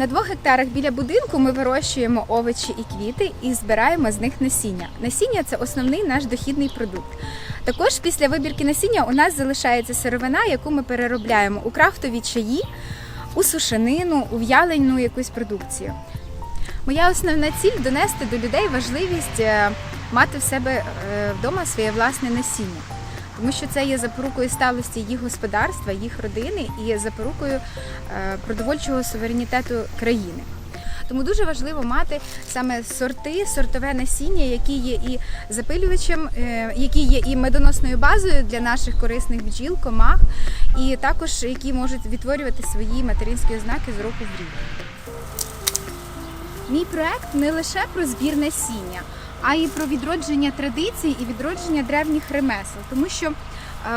На двох гектарах біля будинку ми вирощуємо овочі і квіти і збираємо з них насіння. Насіння це основний наш дохідний продукт. Також після вибірки насіння у нас залишається сировина, яку ми переробляємо у крафтові чаї, у сушанину, у в'ялену якусь продукцію. Моя основна ціль донести до людей важливість е, мати в себе е, вдома своє власне насіння, тому що це є запорукою сталості їх господарства, їх родини і запорукою е, продовольчого суверенітету країни. Тому дуже важливо мати саме сорти, сортове насіння, які є і запилювачем, е, які є і медоносною базою для наших корисних бджіл, комах, і також які можуть відтворювати свої материнські ознаки з року в рік. Мій проект не лише про збір насіння, а й про відродження традицій і відродження древніх ремесел. Тому що е,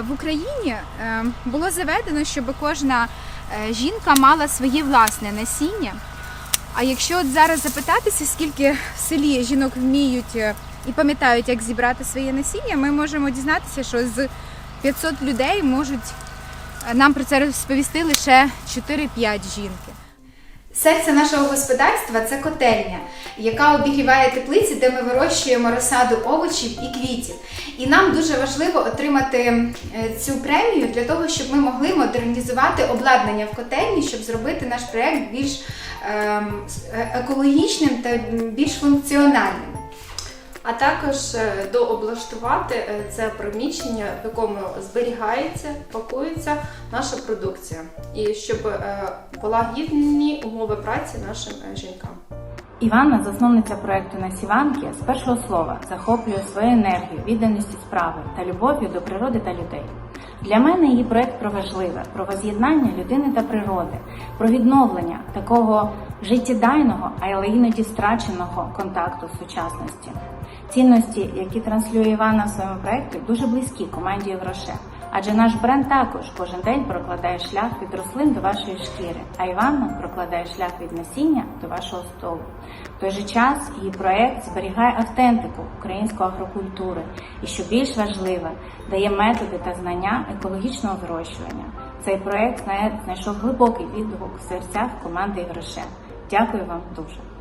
в Україні е, було заведено, щоб кожна е, жінка мала своє власне насіння. А якщо от зараз запитатися, скільки в селі жінок вміють і пам'ятають, як зібрати своє насіння, ми можемо дізнатися, що з 500 людей можуть нам про це розповісти лише 4-5 жінки. Серце нашого господарства це котельня, яка обігріває теплиці, де ми вирощуємо розсаду овочів і квітів. І нам дуже важливо отримати е, цю премію для того, щоб ми могли модернізувати обладнання в котельні, щоб зробити наш проект більш ем, е, екологічним та більш функціональним. А також е, дооблаштувати е, це приміщення, в якому зберігається, пакується наша продукція, і щоб е, була гідні умови праці нашим жінкам. Іванна, засновниця проекту Насіванки, з першого слова захоплює свою енергію, відданості справи та любов'ю до природи та людей. Для мене її проект про важливе, про воз'єднання людини та природи, про відновлення такого життєдайного, але іноді страченого контакту сучасності. Цінності, які транслює Іванна в своєму проекті, дуже близькі команді Євроше. Адже наш бренд також кожен день прокладає шлях від рослин до вашої шкіри, а Іванна прокладає шлях від насіння до вашого столу. В той же час її проект зберігає автентику української агрокультури і, що більш важливе, дає методи та знання екологічного вирощування. Цей проект знайшов глибокий відгук в серцях команди Євроше. Дякую вам дуже.